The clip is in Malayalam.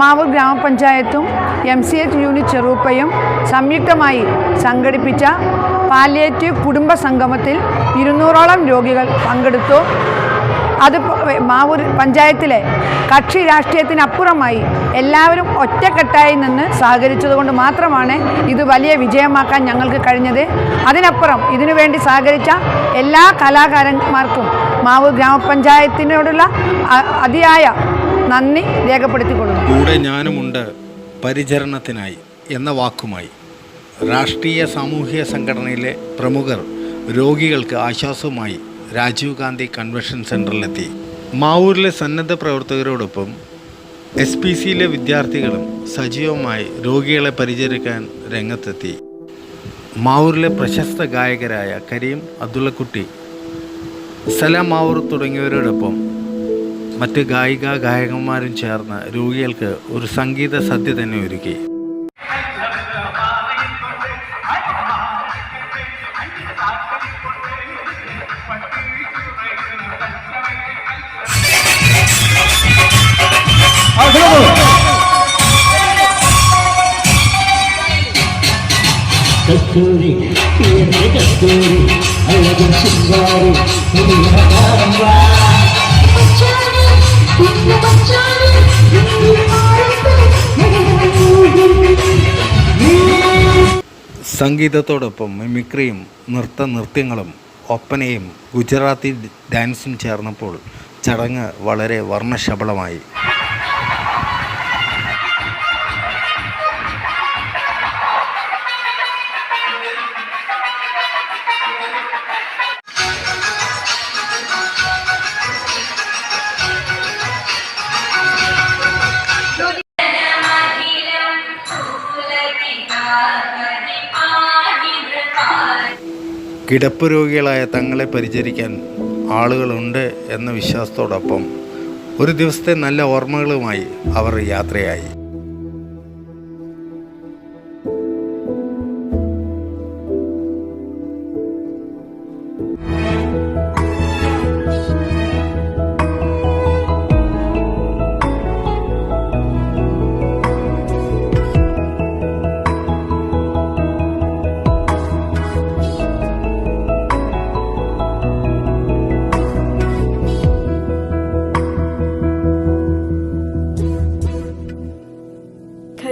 മാവൂർ ഗ്രാമപഞ്ചായത്തും എം സി എച്ച് യൂണിറ്റ് ചെറുപ്പയും സംയുക്തമായി സംഘടിപ്പിച്ച പാലിയേറ്റീവ് കുടുംബ സംഗമത്തിൽ ഇരുന്നൂറോളം രോഗികൾ പങ്കെടുത്തു. അത് മാവൂർ പഞ്ചായത്തിലെ കക്ഷി രാഷ്ട്രീയത്തിനപ്പുറമായി എല്ലാവരും ഒറ്റക്കെട്ടായി നിന്ന് സഹകരിച്ചതുകൊണ്ട് മാത്രമാണ് ഇത് വലിയ വിജയമാക്കാൻ ഞങ്ങൾക്ക് കഴിഞ്ഞത്. അതിനപ്പുറം ഇതിനുവേണ്ടി സഹകരിച്ച എല്ലാ കലാകാരന്മാർക്കും മാവൂർ ഗ്രാമപഞ്ചായത്തിനോടുള്ള അതിയായ നന്ദി രേഖപ്പെടുത്തിക്കൊള്ളുന്നു. കൂടെ ഞാനുമുണ്ട് പരിചരണത്തിനായി എന്ന വാക്കുമായി. രാഷ്ട്രീയ സാമൂഹ്യ സംഘടനയിലെ പ്രമുഖർ രോഗികൾക്ക് ആശ്വാസവുമായി രാജീവ് ഗാന്ധി കൺവെൻഷൻ സെന്ററിലെത്തി മാവൂരിലെ സന്നദ്ധ പ്രവർത്തകരോടൊപ്പം എസ് പി സിയിലെ വിദ്യാർത്ഥികളും സജീവമായി രോഗികളെ പരിചരിക്കാൻ രംഗത്തെത്തി. മാവൂരിലെ പ്രശസ്ത ഗായകരായ കരീം അബ്ദുള്ളക്കുട്ടി സലാം മാവൂർ തുടങ്ങിയവരോടൊപ്പം മറ്റ് ഗായിക ഗായകന്മാരും ചേർന്ന് രോഗികൾക്ക് ഒരു സംഗീത സദ്യ തന്നെ ഒരുക്കി. കസ്തൂരി കസ്തൂരി അഴകും ശൃംഗാരി സംഗീതത്തോടൊപ്പം മിമിക്രിയും നൃത്ത നൃത്യങ്ങളും ഒപ്പനയും ഗുജറാത്തി ഡാൻസും ചേർന്നപ്പോൾ ചടങ്ങ് വളരെ വർണശബളമായി. കിടപ്പ് രോഗികളായ തങ്ങളെ പരിചരിക്കാൻ ആളുകളുണ്ട് എന്ന വിശ്വാസത്തോടൊപ്പം ഒരു ദിവസത്തെ നല്ല ഓർമ്മകളുമായി അവർ യാത്രയായി.